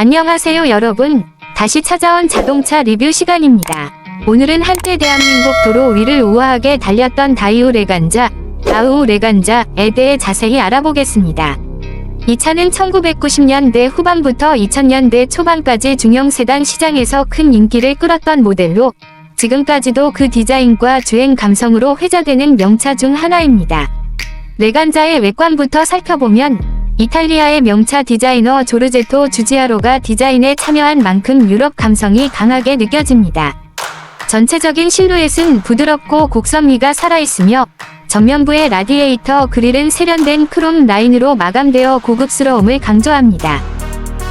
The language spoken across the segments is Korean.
안녕하세요 여러분. 다시 찾아온 자동차 리뷰 시간입니다. 오늘은 한때 대한민국 도로 위를 우아하게 달렸던 다이오 레간자, 다우오 레간자에 대해 자세히 알아보겠습니다. 이 차는 1990년대 후반부터 2000년대 초반까지 중형 세단 시장에서 큰 인기를 끌었던 모델로 지금까지도 그 디자인과 주행 감성으로 회자되는 명차 중 하나입니다. 레간자의 외관부터 살펴보면 이탈리아의 명차 디자이너 조르제토 주지아로가 디자인에 참여한 만큼 유럽 감성이 강하게 느껴집니다. 전체적인 실루엣은 부드럽고 곡선미가 살아있으며 전면부의 라디에이터 그릴은 세련된 크롬 라인으로 마감되어 고급스러움을 강조합니다.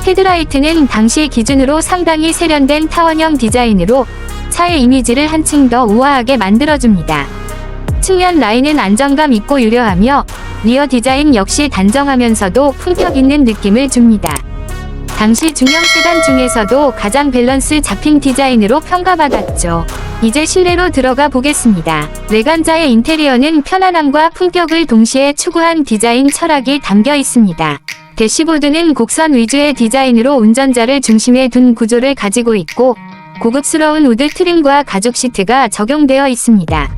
헤드라이트는 당시 기준으로 상당히 세련된 타원형 디자인으로 차의 이미지를 한층 더 우아하게 만들어줍니다. 측면 라인은 안정감 있고 유려하며 리어 디자인 역시 단정하면서도 품격 있는 느낌을 줍니다. 당시 중형 세단 중에서도 가장 밸런스 잡힌 디자인으로 평가받았죠. 이제 실내로 들어가 보겠습니다. 레간자의 인테리어는 편안함과 품격을 동시에 추구한 디자인 철학이 담겨 있습니다. 대시보드는 곡선 위주의 디자인으로 운전자를 중심에 둔 구조를 가지고 있고 고급스러운 우드 트림과 가죽 시트가 적용되어 있습니다.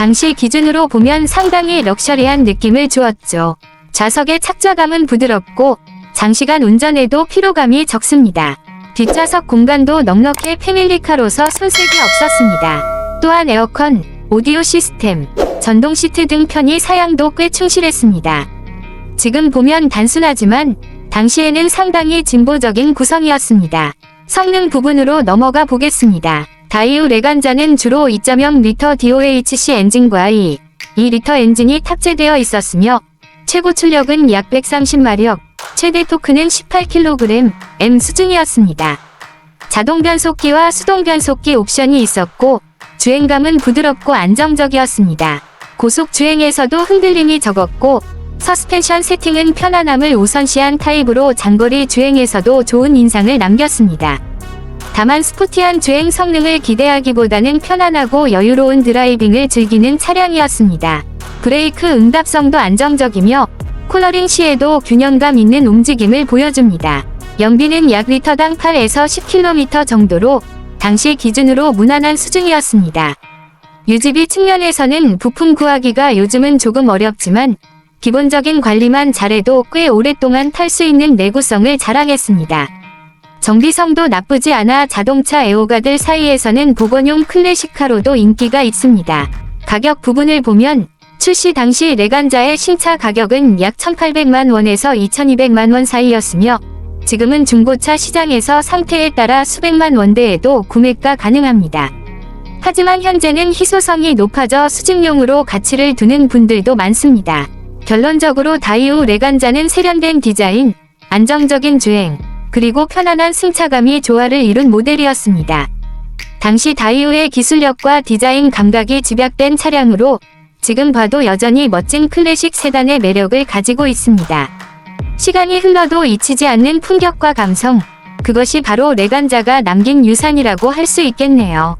당시 기준으로 보면 상당히 럭셔리한 느낌을 주었죠. 좌석의 착좌감은 부드럽고 장시간 운전에도 피로감이 적습니다. 뒷좌석 공간도 넉넉해 패밀리카로서 손색이 없었습니다. 또한 에어컨, 오디오 시스템, 전동 시트 등 편의 사양도 꽤 충실했습니다. 지금 보면 단순하지만 당시에는 상당히 진보적인 구성이었습니다. 성능 부분으로 넘어가 보겠습니다. 다이오 레간자는 주로 2.0 리터 DOHC 엔진과 2, 2리터 엔진이 탑재되어 있었으며 최고 출력은 약 130마력, 최대 토크는 18kg, M 수준이었습니다. 자동 변속기와 수동 변속기 옵션이 있었고 주행감은 부드럽고 안정적이었습니다. 고속 주행에서도 흔들림이 적었고 서스펜션 세팅은 편안함을 우선시한 타입으로 장거리 주행에서도 좋은 인상을 남겼습니다. 다만 스포티한 주행 성능을 기대하기보다는 편안하고 여유로운 드라이빙을 즐기는 차량이었습니다. 브레이크 응답성도 안정적이며 콜러링 시에도 균형감 있는 움직임을 보여줍니다. 연비는 약 리터당 8에서 10km 정도로 당시 기준으로 무난한 수준이었습니다. 유지비 측면에서는 부품 구하기가 요즘은 조금 어렵지만 기본적인 관리만 잘해도 꽤 오랫동안 탈 수 있는 내구성을 자랑했습니다. 정비성도 나쁘지 않아 자동차 애호가들 사이에서는 복원용 클래식카로도 인기가 있습니다. 가격 부분을 보면 출시 당시 레간자의 신차 가격은 약 1,800만 원에서 2,200만 원 사이였으며 지금은 중고차 시장에서 상태에 따라 수백만 원대에도 구매가 가능합니다. 하지만 현재는 희소성이 높아져 수집용으로 가치를 두는 분들도 많습니다. 결론적으로 다이오 레간자는 세련된 디자인, 안정적인 주행, 그리고 편안한 승차감이 조화를 이룬 모델이었습니다. 당시 다이오의 기술력과 디자인 감각이 집약된 차량으로 지금 봐도 여전히 멋진 클래식 세단의 매력을 가지고 있습니다. 시간이 흘러도 잊히지 않는 품격과 감성, 그것이 바로 레간자가 남긴 유산이라고 할 수 있겠네요.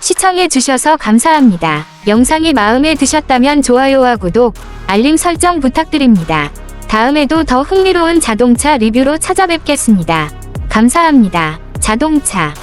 시청해주셔서 감사합니다. 영상이 마음에 드셨다면 좋아요와 구독, 알림 설정 부탁드립니다. 다음에도 더 흥미로운 자동차 리뷰로 찾아뵙겠습니다. 감사합니다. 자동차